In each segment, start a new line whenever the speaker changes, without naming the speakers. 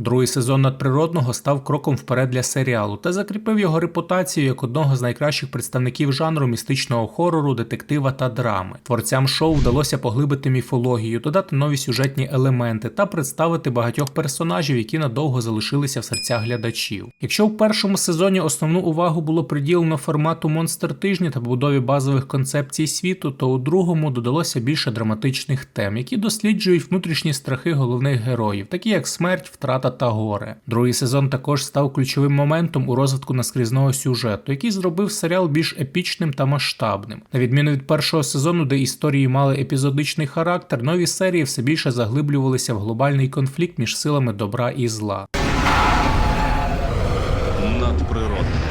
Другий сезон надприродного став кроком вперед для серіалу та закріпив його репутацію як одного з найкращих представників жанру містичного хорору, детектива та драми. Творцям шоу вдалося поглибити міфологію, додати нові сюжетні елементи та представити багатьох персонажів, які надовго залишилися в серцях глядачів. Якщо в першому сезоні основну увагу було приділено формату монстр тижня та побудові базових концепцій світу, то у другому додалося більше драматичних тем, які досліджують внутрішні страхи головних героїв, такі як смерть, втрата та горе. Другий сезон також став ключовим моментом у розвитку наскрізного сюжету, який зробив серіал більш епічним та масштабним. На відміну від першого сезону, де історії мали епізодичний характер, нові серії все більше заглиблювалися в глобальний конфлікт між силами добра і зла.
Надприродне.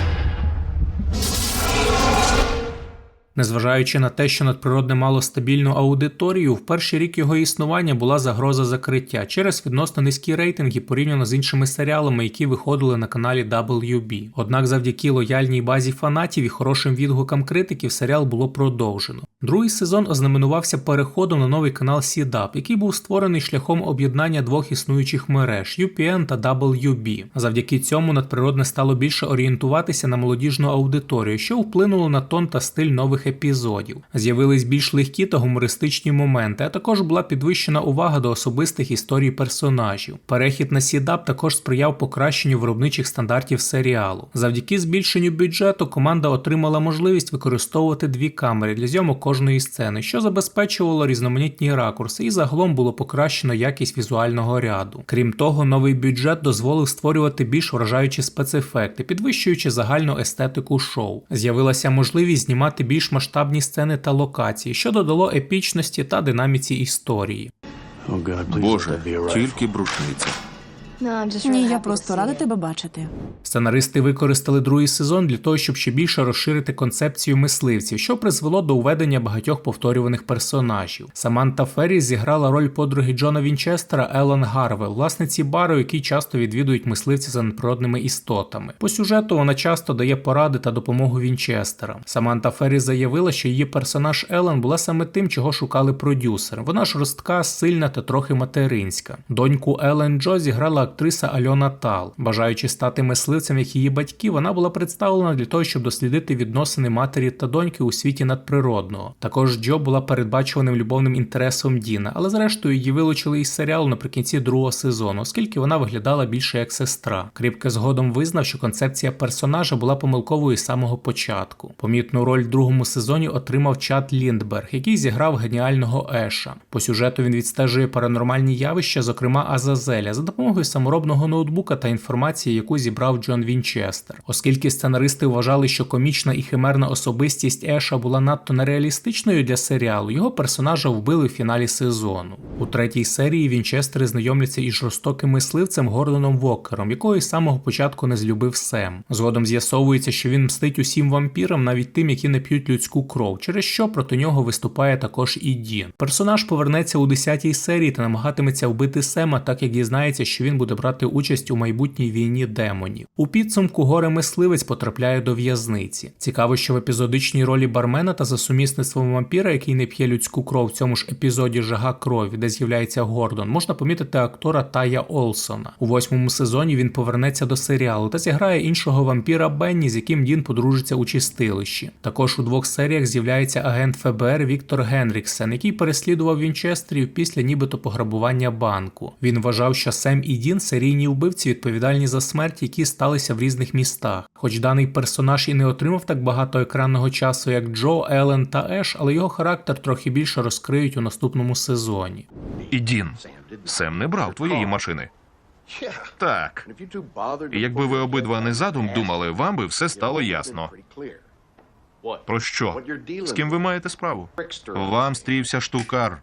Незважаючи на те, що надприродне мало стабільну аудиторію, в перший рік його існування була загроза закриття через відносно низькі рейтинги порівняно з іншими серіалами, які виходили на каналі WB. Однак, завдяки лояльній базі фанатів і хорошим відгукам критиків, серіал було продовжено. Другий сезон ознаменувався переходом на новий канал CDAP, який був створений шляхом об'єднання двох існуючих мереж UPN та WB. Завдяки цьому надприродне стало більше орієнтуватися на молодіжну аудиторію, що вплинуло на тон та стиль нових епізодів. З'явились більш легкі та гумористичні моменти, а також була підвищена увага до особистих історій персонажів. Перехід на CDAP також сприяв покращенню виробничих стандартів серіалу. Завдяки збільшенню бюджету команда отримала можливість використовувати дві камери для зйомок кожної сцени, що забезпечувало різноманітні ракурси, і загалом було покращено якість візуального ряду. Крім того, новий бюджет дозволив створювати більш вражаючі спецефекти, підвищуючи загальну естетику шоу. З'явилася можливість знімати більш масштабні сцени та локації, що додало епічності та динаміці історії.
Боже, тільки брушниця.
Ні, я просто рада тебе бачити.
Сценаристи використали другий сезон для того, щоб ще більше розширити концепцію мисливців, що призвело до уведення багатьох повторюваних персонажів. Саманта Феррі зіграла роль подруги Джона Вінчестера Елен Гарвел, власниці бару, який часто відвідують мисливці за надприродними істотами. По сюжету вона часто дає поради та допомогу Вінчестерам. Саманта Феррі заявила, що її персонаж Елен була саме тим, чого шукали продюсери. Вона жорстка, сильна та трохи материнська. Доньку Елен Джо зіграла актриса Альона Тал. Бажаючи стати мисливцем, як її батьки, вона була представлена для того, щоб дослідити відносини матері та доньки у світі надприродного. Також Джо була передбачуваним любовним інтересом Діна, але зрештою її вилучили із серіалу наприкінці другого сезону, оскільки вона виглядала більше як сестра. Кріпке згодом визнав, що концепція персонажа була помилковою з самого початку. Помітну роль в другому сезоні отримав Чад Ліндберг, який зіграв геніального Еша. По сюжету він відстежує паранормальні явища, зокрема Азазеля, за допомогою саморобного ноутбука та інформації, яку зібрав Джон Вінчестер. Оскільки сценаристи вважали, що комічна і химерна особистість Еша була надто нереалістичною для серіалу, його персонажа вбили в фіналі сезону. У третій серії Вінчестери знайомляться із жорстоким мисливцем Гордоном Вокером, якого із самого початку не злюбив Сем. Згодом з'ясовується, що він мстить усім вампірам, навіть тим, які не п'ють людську кров, через що проти нього виступає також і Дін. Персонаж повернеться у 10-й серії та намагатиметься вбити Сема, так як дізнається, що він буде брати участь у майбутній війні демонів. У підсумку горе мисливець потрапляє до в'язниці. Цікаво, що в епізодичній ролі бармена та за сумісництвом вампіра, який не п'є людську кров в цьому ж епізоді Жага крові, де з'являється Гордон, можна помітити актора Тая Олсона. У восьмому сезоні він повернеться до серіалу та зіграє іншого вампіра Бенні, з яким Дін подружиться у чистилищі. Також у двох серіях з'являється агент ФБР Віктор Генріксен, який переслідував Вінчестерів після нібито пограбування банку. Він вважав, що Сем і Дін серійні вбивці відповідальні за смерть, які сталися в різних містах. Хоч даний персонаж і не отримав так багато екранного часу, як Джо, Елен та Еш, але його характер трохи більше розкриють у наступному сезоні.
І Дін, Сем не брав твоєї машини. Так. І якби ви обидва не задум думали, вам би все стало ясно. Про що? З ким ви маєте справу? Вам стрівся штукар.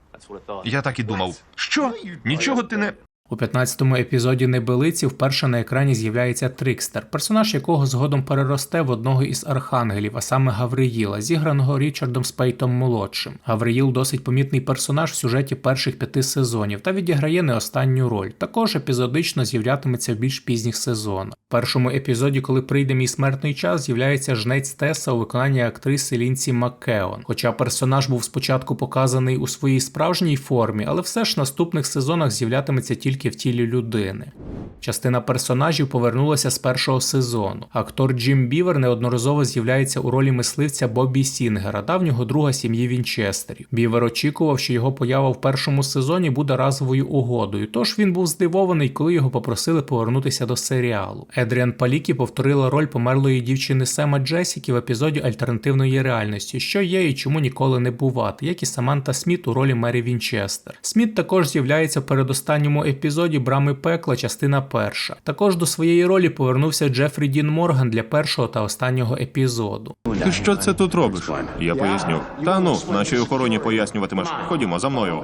Я так і думав. Що? Нічого ти не.
У 15-му епізоді Небелиці вперше на екрані з'являється Трикстер, персонаж якого згодом переросте в одного із архангелів, а саме Гавриїла, зіграного Річардом Спейтом молодшим. Гавриїл досить помітний персонаж в сюжеті перших п'яти сезонів та відіграє не останню роль. Також епізодично з'являтиметься в більш пізніх сезонах. В першому епізоді, коли прийде мій смертний час, з'являється жнець Теса у виконанні актриси Лінці Маккеон. Хоча персонаж був спочатку показаний у своїй справжній формі, але все ж в наступних сезонах з'являтиметься тільки тільки в тілі людини. Частина персонажів повернулася з першого сезону. Актор Джим Бівер неодноразово з'являється у ролі мисливця Бобі Сінгера, давнього друга сім'ї Вінчестерів. Бівер очікував, що його поява в першому сезоні буде разовою угодою, тож він був здивований, коли його попросили повернутися до серіалу. Едріан Палікі повторила роль померлої дівчини Сема Джесіки в епізоді альтернативної реальності, що є і чому ніколи не бувати, як і Саманта Сміт у ролі Мері Вінчестер. Сміт також з'являється в передостанньому епізоді Брами пекла, частина перша. Також до своєї ролі повернувся Джефрі Дін Морган для першого та останнього епізоду.
Ти що це тут робиш? Я поясню. Та ну, нашій охороні пояснюватимеш. Ходімо за мною.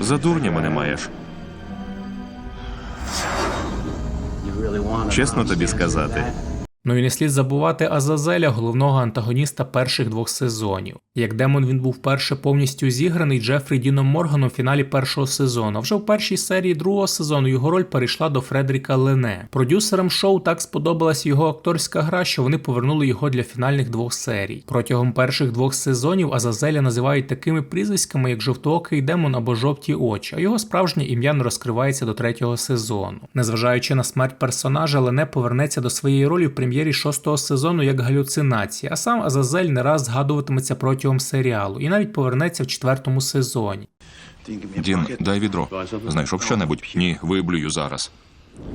За дурня мене маєш. Чесно тобі сказати.
Ну і не слід забувати Азазеля, головного антагоніста перших двох сезонів. Як демон він був вперше повністю зіграний Джефрі Діном Морганом в фіналі першого сезону. Вже в першій серії другого сезону його роль перейшла до Фредеріка Лене. Продюсерам шоу так сподобалась його акторська гра, що вони повернули його для фінальних двох серій. Протягом перших двох сезонів Азазеля називають такими прізвиськами, як жовтоокий демон або жовті очі, а його справжнє ім'я не розкривається до третього сезону. Незважаючи на смерть персонажа, Лене повернеться до своєї ролі в прем'єрі шостого сезону як галюцинація, а сам Азазель не раз згадуватиметься протягом серіалу і навіть повернеться в четвертому сезоні.
Дін, дай відро. Знайшов що-небудь? Ні, виблюю зараз.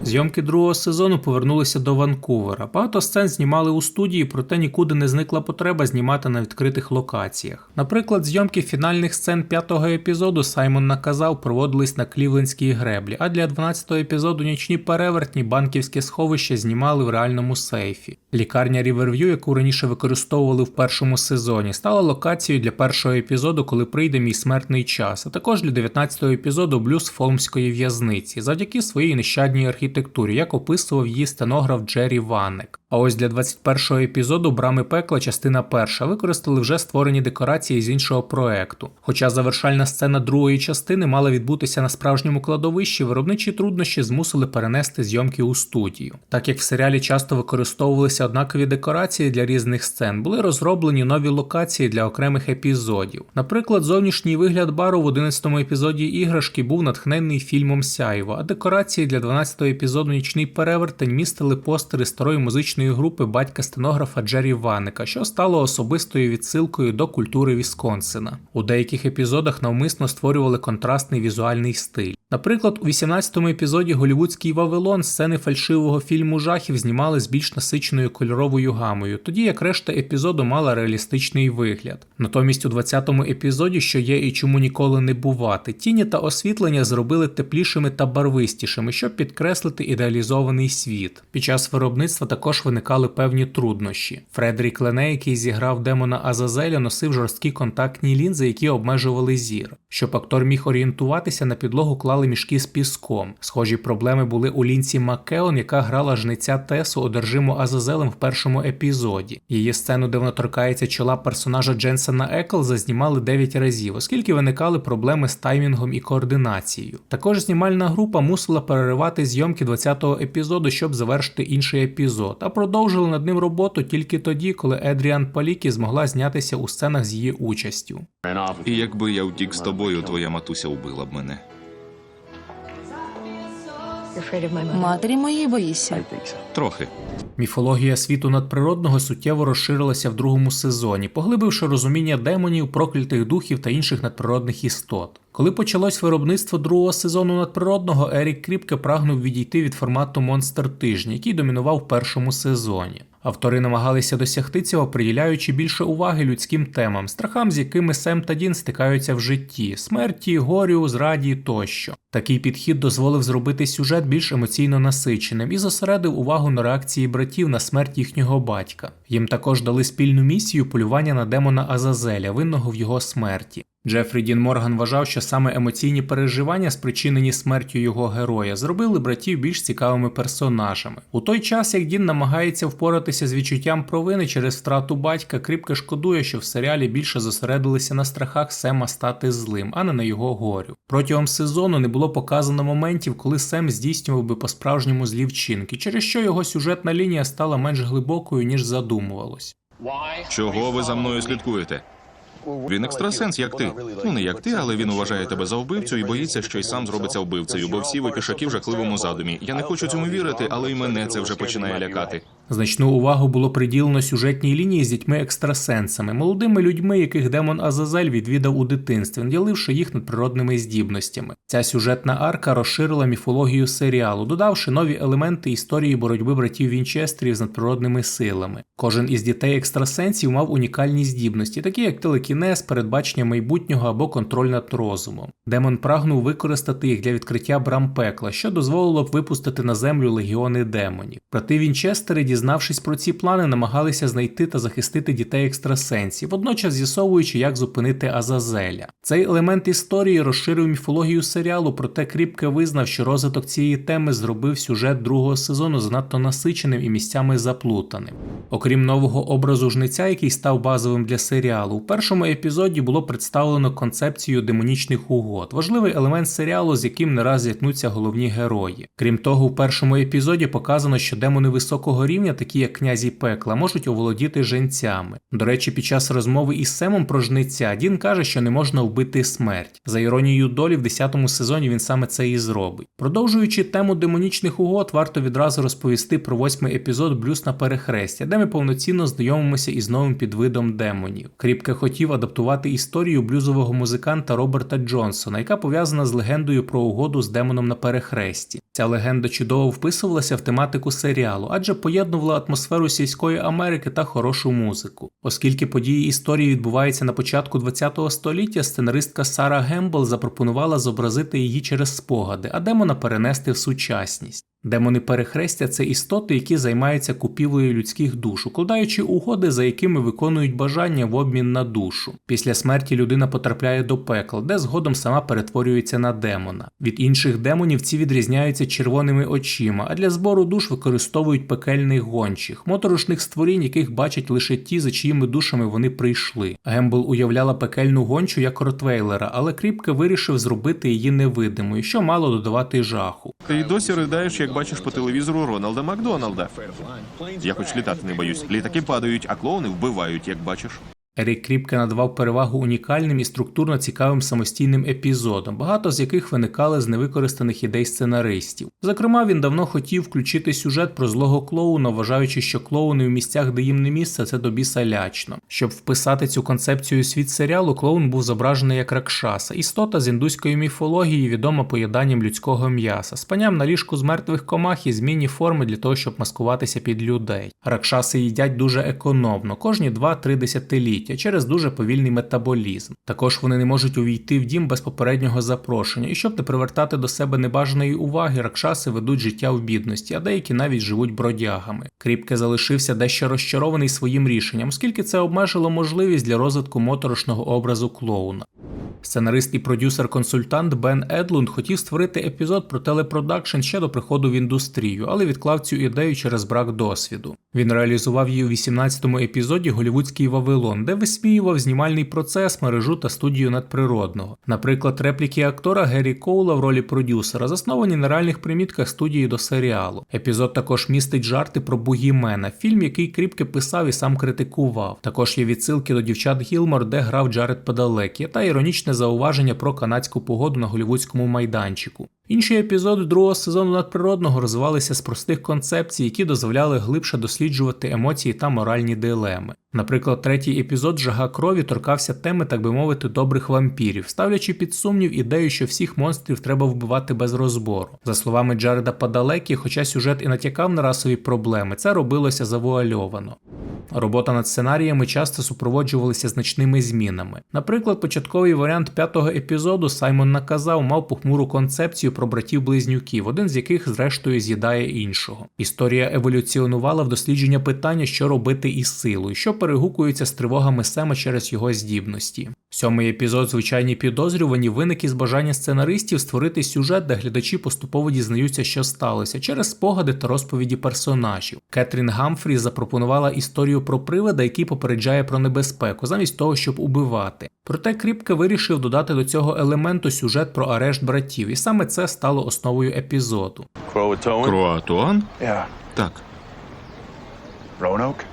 Зйомки другого сезону повернулися до Ванкувера. Багато сцен знімали у студії, проте нікуди не зникла потреба знімати на відкритих локаціях. Наприклад, зйомки фінальних сцен п'ятого епізоду Саймон наказав проводились на Клівлендській греблі, а для 12-го епізоду нічні перевертні банківське сховище знімали в реальному сейфі. Лікарня Ріверв'ю, яку раніше використовували в першому сезоні, стала локацією для першого епізоду, коли прийде мій смертний час, а також для 19-го епізоду Блюз Фолмської в'язниці, завдяки своїй нещадній архітектурі, як описував її стенограф Джері Ванек. А ось для 21-го епізоду Брами пекла, частина перша, використали вже створені декорації з іншого проекту. Хоча завершальна сцена другої частини мала відбутися на справжньому кладовищі, виробничі труднощі змусили перенести зйомки у студію. Так як в серіалі часто використовувалися однакові декорації для різних сцен, були розроблені нові локації для окремих епізодів. Наприклад, зовнішній вигляд бару в 11-му епізоді іграшки був натхнений фільмом Сяйво, а декорації для 12-го епізоду Нічний перевертень містили постери старої музичної групи батька стенографа Джері Ваника, що стало особистою відсилкою до культури Вісконсина. У деяких епізодах навмисно створювали контрастний візуальний стиль. Наприклад, у 18-му епізоді Голівудський Вавилон сцени фальшивого фільму жахів знімали з більш насиченою кольоровою гамою, тоді як решта епізоду мала реалістичний вигляд. Натомість у 20-му епізоді, що є і чому ніколи не бувати, тіні та освітлення зробили теплішими та барвистішими, щоб підкреслити ідеалізований світ. Під час виробництва також виникали певні труднощі. Фредерік Лене, який зіграв демона Азазеля, носив жорсткі контактні лінзи, які обмежували зір. Щоб актор міг орієнтуватися, на підлогу клали мішки з піском. Схожі проблеми були у лінці Маккеон, яка грала жниця Тесу, одержиму Азазелем в першому епізоді. Її сцену, де вона торкається чола персонажа Дженсена Еклза, знімали 9 разів, оскільки виникали проблеми з таймінгом і координацією. Також знімальна група мусила переривати зйомки 20-го епізоду, щоб завершити інший епізод, а продовжили над ним роботу тільки тоді, коли Едріан Палікі змогла знятися у сценах з її участю.
І якби я втік з тобою, твоя матуся убила б мене.
Матері моєї боїшся.
Трохи.
Міфологія світу надприродного суттєво розширилася в другому сезоні, поглибивши розуміння демонів, проклятих духів та інших надприродних істот. Коли почалось виробництво другого сезону надприродного, Ерік Кріпке прагнув відійти від формату монстр тижня, який домінував в першому сезоні. Автори намагалися досягти цього, приділяючи більше уваги людським темам, страхам, з якими Сем та Дін стикаються в житті, смерті, горю, зраді тощо. Такий підхід дозволив зробити сюжет більш емоційно насиченим і зосередив увагу на реакції братів на смерть їхнього батька. Їм також дали спільну місію полювання на демона Азазеля, винного в його смерті. Джефрі Дін Морган вважав, що саме емоційні переживання, спричинені смертю його героя, зробили братів більш цікавими персонажами. У той час, як Дін намагається впоратися з відчуттям провини через втрату батька, кріпко шкодує, що в серіалі більше зосередилися на страхах Сема стати злим, а не на його горю. Протягом сезону не було показано моментів, коли Сем здійснював би по-справжньому злі вчинки, через що його сюжетна лінія стала менш глибокою, ніж задумувалось.
Чого ви за мною слідкуєте? Він екстрасенс, як ти. Ну не як ти, але він вважає тебе за вбивцю і боїться, що й сам зробиться вбивцею, бо всі ви пішаки в жахливому задумі. Я не хочу цьому вірити, але й мене це вже починає лякати.
Значну увагу було приділено сюжетній лінії з дітьми-екстрасенсами, молодими людьми, яких демон Азазель відвідав у дитинстві, наділивши їх надприродними здібностями. Ця сюжетна арка розширила міфологію серіалу, додавши нові елементи історії боротьби братів Вінчестерів з надприродними силами. Кожен із дітей екстрасенсів мав унікальні здібності, такі як телекінез, передбачення майбутнього або контроль над розумом. Демон прагнув використати їх для відкриття брам пекла, що дозволило б випустити на землю легіони демонів. Брати Вінчестери, дізнавшись про ці плани, намагалися знайти та захистити дітей екстрасенсів, водночас з'ясовуючи, як зупинити Азазеля. Цей елемент історії розширив міфологію серіалу, проте кріпке визнав, що розвиток цієї теми зробив сюжет другого сезону занадто насиченим і місцями заплутаним. Окрім нового образу жниця, який став базовим для серіалу, у першому епізоді було представлено концепцію демонічних угод, важливий елемент серіалу, з яким не раз зіткнуться головні герої. Крім того, у першому епізоді показано, що демони високого рівня, такі як князі пекла, можуть оволодіти женцями. До речі, під час розмови із Семом про жниця Дін каже, що не можна вбити смерть. За іронією долі, в 10-му сезоні він саме це і зробить. Продовжуючи тему демонічних угод, варто відразу розповісти про восьмий епізод Блюз на перехрестя, де ми повноцінно знайомимося із новим підвидом демонів. Кріпке хотів адаптувати історію блюзового музиканта Роберта Джонсона, яка пов'язана з легендою про угоду з демоном на перехресті. Ця легенда чудово вписувалася в тематику серіалу, адже поєднувала атмосферу сільської Америки та хорошу музику. Оскільки події історії відбуваються на початку ХХ століття, сценаристка Сара Гембл запропонувала зобразити її через спогади, а демона перенести в сучасність. Демони перехрестя це істоти, які займаються купівлею людських душ, укладаючи угоди, за якими виконують бажання в обмін на душу. Після смерті людина потрапляє до пекла, де згодом сама перетворюється на демона. Від інших демонів ці відрізняються червоними очима, а для збору душ використовують пекельних гончих, моторошних створінь, яких бачать лише ті, за чиїми душами вони прийшли. Гембл уявляла пекельну гончу як ротвейлера, але кріпке вирішив зробити її невидимою, що мало додавати жаху.
Ти досі ридаєш, як бачиш по телевізору Роналда Макдоналда. Я хоч літати не боюсь. Літаки падають, а клоуни вбивають, як бачиш.
Ерік Кріпке надавав перевагу унікальним і структурно цікавим самостійним епізодам, багато з яких виникали з невикористаних ідей сценаристів. Зокрема, він давно хотів включити сюжет про злого клоуна, вважаючи, що клоуни в місцях, де їм не місце, це до біса. Щоб вписати цю концепцію світ серіалу, клоун був зображений як Ракшаса, істота з індуської міфології, відома поїданням людського м'яса, спанням на ліжку з мертвих комах і змінні форми для того, щоб маскуватися під людей. Ракшаси їдять дуже економно, кожні 2-3 десятиліття через дуже повільний метаболізм. Також вони не можуть увійти в дім без попереднього запрошення, і щоб не привертати до себе небажаної уваги, ракшаси ведуть життя в бідності, а деякі навіть живуть бродягами. Кріпке залишився дещо розчарований своїм рішенням, оскільки це обмежило можливість для розвитку моторошного образу клоуна. Сценарист і продюсер-консультант Бен Едлунд хотів створити епізод про телепродакшн ще до приходу в індустрію, але відклав цю ідею через брак досвіду. Він реалізував її у 18-му епізоді Голівудський Вавилон, де висміював знімальний процес, мережу та студію надприродного. Наприклад, репліки актора Геррі Коула в ролі продюсера засновані на реальних примітках студії до серіалу. Епізод також містить жарти про Бугімена, фільм, який кріпке писав і сам критикував. Також є відсилки до дівчат Гілмор, де грав Джаред Падалекі, та іронічне зауваження про канадську погоду на голівудському майданчику. Інші епізоди другого сезону надприродного розвивалися з простих концепцій, які дозволяли глибше досліджувати емоції та моральні дилеми. Наприклад, третій епізод Жага крові торкався теми, так би мовити, добрих вампірів, ставлячи під сумнів ідею, що всіх монстрів треба вбивати без розбору. За словами Джареда Падалекі, хоча сюжет і натякав на расові проблеми, це робилося завуальовано. Робота над сценаріями часто супроводжувалася значними змінами. Наприклад, початковий варіант п'ятого епізоду Саймон наказав мав похмуру концепцію про братів-близнюків, один з яких зрештою з'їдає іншого. Історія еволюціонувала в дослідження питання, що робити із силою, що перегукується з тривогами Сема через його здібності. Сьомий епізод звичайні підозрювані виник із бажання сценаристів створити сюжет, де глядачі поступово дізнаються, що сталося, через спогади та розповіді персонажів. Кетрін Гамфрі запропонувала історію про привида, який попереджає про небезпеку, замість того, щоб убивати. Проте Кріпке вирішив додати до цього елементу сюжет про арешт братів, і саме це стало основою епізоду.
Кроатуан? Так.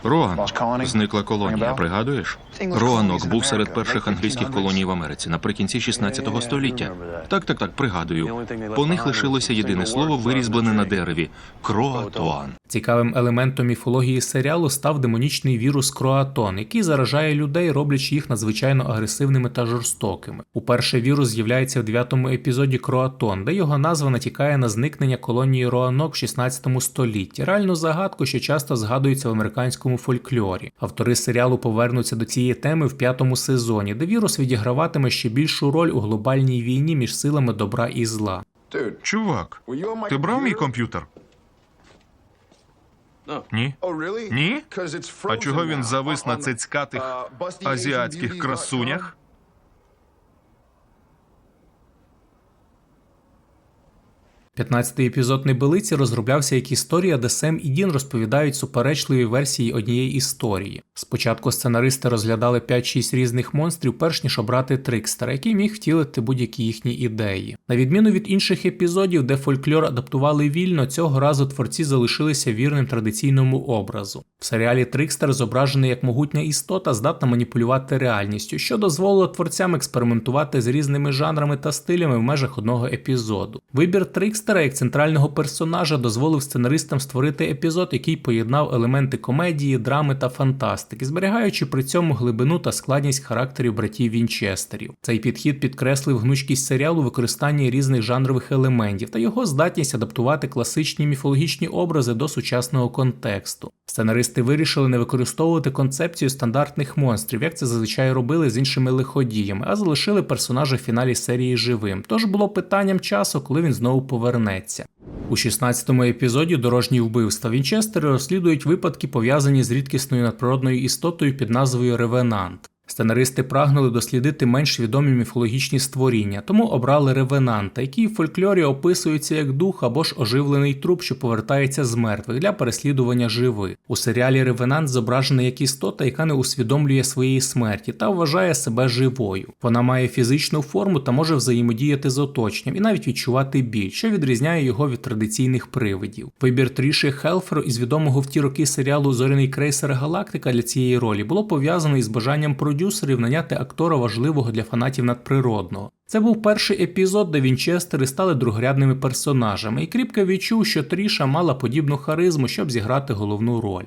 Роан. Зникла колонія, пригадуєш? Роанок був серед перших англійських колоній в Америці наприкінці 16 століття. Так, так, так, пригадую. По них лишилося єдине слово, вирізблене на дереві Кроатуан.
Цікавим елементом міфології серіалу став демонічний вірус Кроатон, який заражає людей, роблячи їх надзвичайно агресивними та жорстокими. Уперше вірус з'являється в дев'ятому епізоді Кроатон, де його назва натякає на зникнення колонії Роанок в 16 столітті, реальну загадку, що часто згадується в американському фольклорі. Автори серіалу повернуться до цієї теми в п'ятому сезоні, де вірус відіграватиме ще більшу роль у глобальній війні між силами добра і зла.
Чувак, ти брав мій комп'ютер? Ні? Ні? А чого він завис на цицькатих азіатських красунях?
П'ятнадцятий епізод Небелиці розроблявся як історія, де Сем і Дін розповідають суперечливі версії однієї історії. Спочатку сценаристи розглядали 5-6 різних монстрів, перш ніж обрати трикстера, який міг втілити будь-які їхні ідеї. На відміну від інших епізодів, де фольклор адаптували вільно, цього разу творці залишилися вірним традиційному образу. В серіалі Трикстер зображений як могутня істота, здатна маніпулювати реальністю, що дозволило творцям експериментувати з різними жанрами та стилями в межах одного епізоду. Вибір Трикстера як центрального персонажа дозволив сценаристам створити епізод, який поєднав елементи комедії, драми та фантастики, зберігаючи при цьому глибину та складність характерів братів Вінчестерів. Цей підхід підкреслив гнучкість серіалу використанні різних жанрових елементів та його здатність адаптувати класичні міфологічні образи до сучасного контексту. Сценаристи вирішили не використовувати концепцію стандартних монстрів, як це зазвичай робили з іншими лиходіями, а залишили персонажа в фіналі серії живим. Тож було питанням часу, коли він знову повернеться. У 16-му епізоді Дорожні вбивства Вінчестери розслідують випадки, пов'язані з рідкісною надприродною істотою під назвою Ревенант. Сценаристи прагнули дослідити менш відомі міфологічні створіння, тому обрали ревенанта, який в фольклорі описується як дух або ж оживлений труп, що повертається з мертвих для переслідування живих. У серіалі Ревенант зображена як істота, яка не усвідомлює своєї смерті та вважає себе живою. Вона має фізичну форму та може взаємодіяти з оточенням і навіть відчувати біль, що відрізняє його від традиційних привидів. Вибір Тріші Хелферу із відомого в ті роки серіалу Зоряний крейсер Галактика для цієї ролі було пов'язано із бажанням продюсерів наняти актора важливого для фанатів надприродного. Це був перший епізод, де Вінчестери стали другорядними персонажами, і Кріпка відчув, що Тріша мала подібну харизму, щоб зіграти головну роль.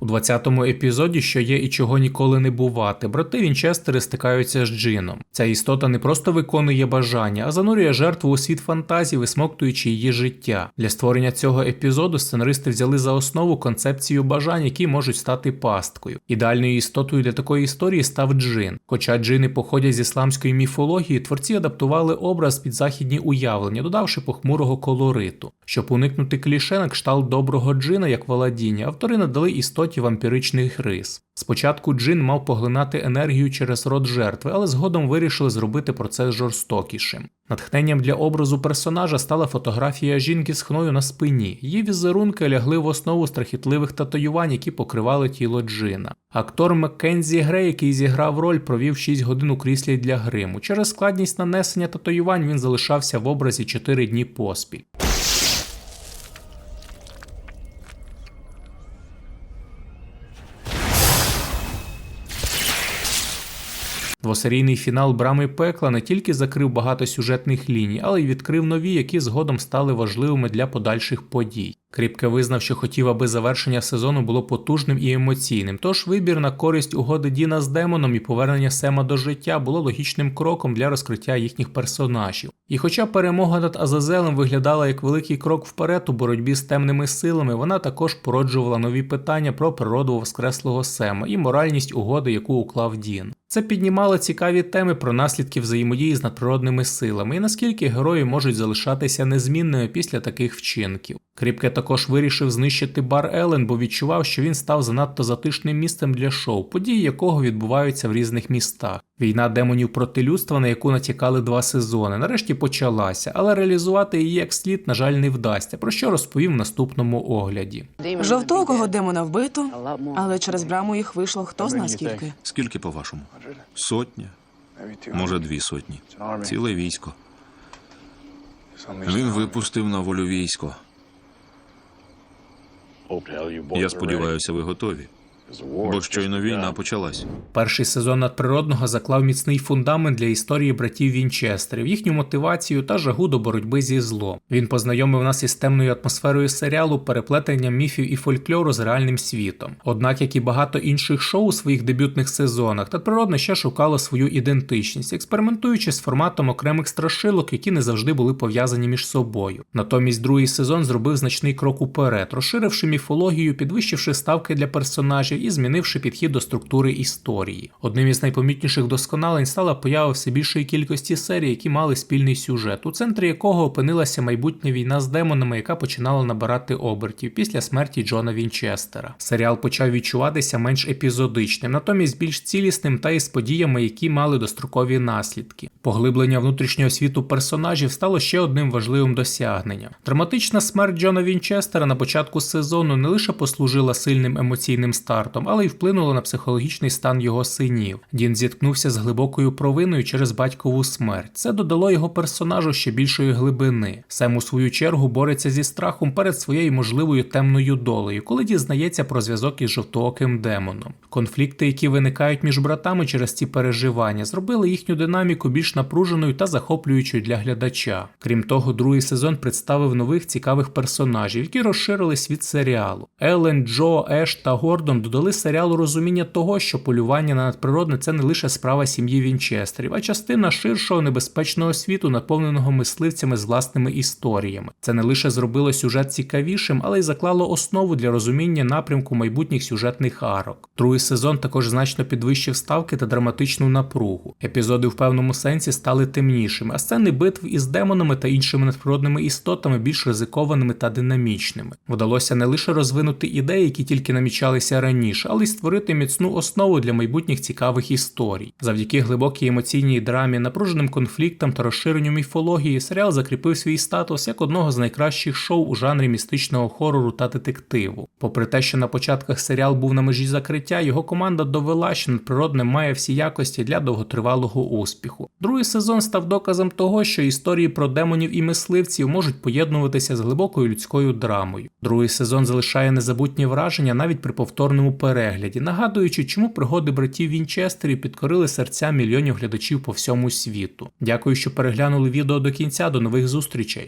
У 20-му епізоді, що є і чого ніколи не бувати, брати Вінчестери стикаються з Джином. Ця істота не просто виконує бажання, а занурює жертву у світ фантазій, висмоктуючи її життя. Для створення цього епізоду сценаристи взяли за основу концепцію бажань, які можуть стати пасткою. Ідеальною істотою для такої історії став Джин. Хоча джини походять з ісламської міфології, творці адаптували образ під західні уявлення, додавши похмурого колориту. Щоб уникнути кліше на кшталт доброго джина, як в Аладдіні, автори надали істоті вампіричних рис. Спочатку джин мав поглинати енергію через рот жертви, але згодом вирішили зробити процес жорстокішим. Натхненням для образу персонажа стала фотографія жінки з хною на спині. Її візерунки лягли в основу страхітливих татуювань, які покривали тіло джина. Актор Маккензі Грей, який зіграв роль, провів 6 годин у кріслі для гриму. Через складність нанесення татуювань він залишався в образі 4 дні поспіль. Двосерійний фінал Брами пекла не тільки закрив багато сюжетних ліній, але й відкрив нові, які згодом стали важливими для подальших подій. Кріпке визнав, що хотів, аби завершення сезону було потужним і емоційним. Тож вибір на користь угоди Діна з демоном і повернення Сема до життя було логічним кроком для розкриття їхніх персонажів. І хоча перемога над Азазелем виглядала як великий крок вперед у боротьбі з темними силами, вона також породжувала нові питання про природу воскреслого Сема і моральність угоди, яку уклав Дін. Це піднімало цікаві теми про наслідки взаємодії з надприродними силами і наскільки герої можуть залишатися незмінними після таких вчинків. Кріпке також вирішив знищити бар Елен, бо відчував, що він став занадто затишним місцем для шоу, події якого відбуваються в різних містах. Війна демонів проти людства, на яку натякали два сезони, нарешті почалася, але реалізувати її як слід, на жаль, не вдасться, про що розповів в наступному огляді.
Жовтокого демона вбито, але через браму їх вийшло хто зна скільки.
Скільки по-вашому? Сотня, може, дві сотні. Ціле військо. Він випустив на волю військо. Я сподіваюся, ви готові. Бо щойно війна почалась.
Перший сезон надприродного заклав міцний фундамент для історії братів Вінчестерів, їхню мотивацію та жагу до боротьби зі злом. Він познайомив нас із темною атмосферою серіалу, переплетенням міфів і фольклору з реальним світом. Однак, як і багато інших шоу у своїх дебютних сезонах, надприродне ще шукало свою ідентичність, експериментуючи з форматом окремих страшилок, які не завжди були пов'язані між собою. Натомість другий сезон зробив значний крок уперед, розширивши міфологію, підвищивши ставки для персонажів і змінивши підхід до структури історії. Одним із найпомітніших досконалень стала поява все більшої кількості серій, які мали спільний сюжет, у центрі якого опинилася майбутня війна з демонами, яка починала набирати обертів після смерті Джона Вінчестера. Серіал почав відчуватися менш епізодичним, натомість більш цілісним та із подіями, які мали дострокові наслідки. Поглиблення внутрішнього світу персонажів стало ще одним важливим досягненням. Драматична смерть Джона Вінчестера на початку сезону не лише послужила сильним емоційним стартом, але й вплинула на психологічний стан його синів. Дін зіткнувся з глибокою провиною через батькову смерть. Це додало його персонажу ще більшої глибини. Сем у свою чергу бореться зі страхом перед своєю можливою темною долею, коли дізнається про зв'язок із жовтооким демоном. Конфлікти, які виникають між братами через ці переживання, зробили їхню динаміку більш напруженою та захоплюючою для глядача. Крім того, другий сезон представив нових цікавих персонажів, які розширили світ серіалу. Елен, Джо, Еш та Гордон додали серіалу розуміння того, що полювання на надприродне це не лише справа сім'ї Вінчестерів, а частина ширшого небезпечного світу, наповненого мисливцями з власними історіями. Це не лише зробило сюжет цікавішим, але й заклало основу для розуміння напрямку майбутніх сюжетних арок. Другий сезон також значно підвищив ставки та драматичну напругу. Епізоди в певному сенсі стали темнішими, а сцени битв із демонами та іншими надприродними істотами більш ризикованими та динамічними. Вдалося не лише розвинути ідеї, які тільки намічалися раніше, але й створити міцну основу для майбутніх цікавих історій. Завдяки глибокій емоційній драмі, напруженим конфліктам та розширенню міфології, серіал закріпив свій статус як одного з найкращих шоу у жанрі містичного хорору та детективу. Попри те, що на початках серіал був на межі закриття, його команда довела, що надприродне має всі якості для довготривалого успіху. Другий сезон став доказом того, що історії про демонів і мисливців можуть поєднуватися з глибокою людською драмою. Другий сезон залишає незабутні враження навіть при повторному перегляді, нагадуючи, чому пригоди братів Вінчестерів підкорили серця мільйонів глядачів по всьому світу. Дякую, що переглянули відео до кінця. До нових зустрічей.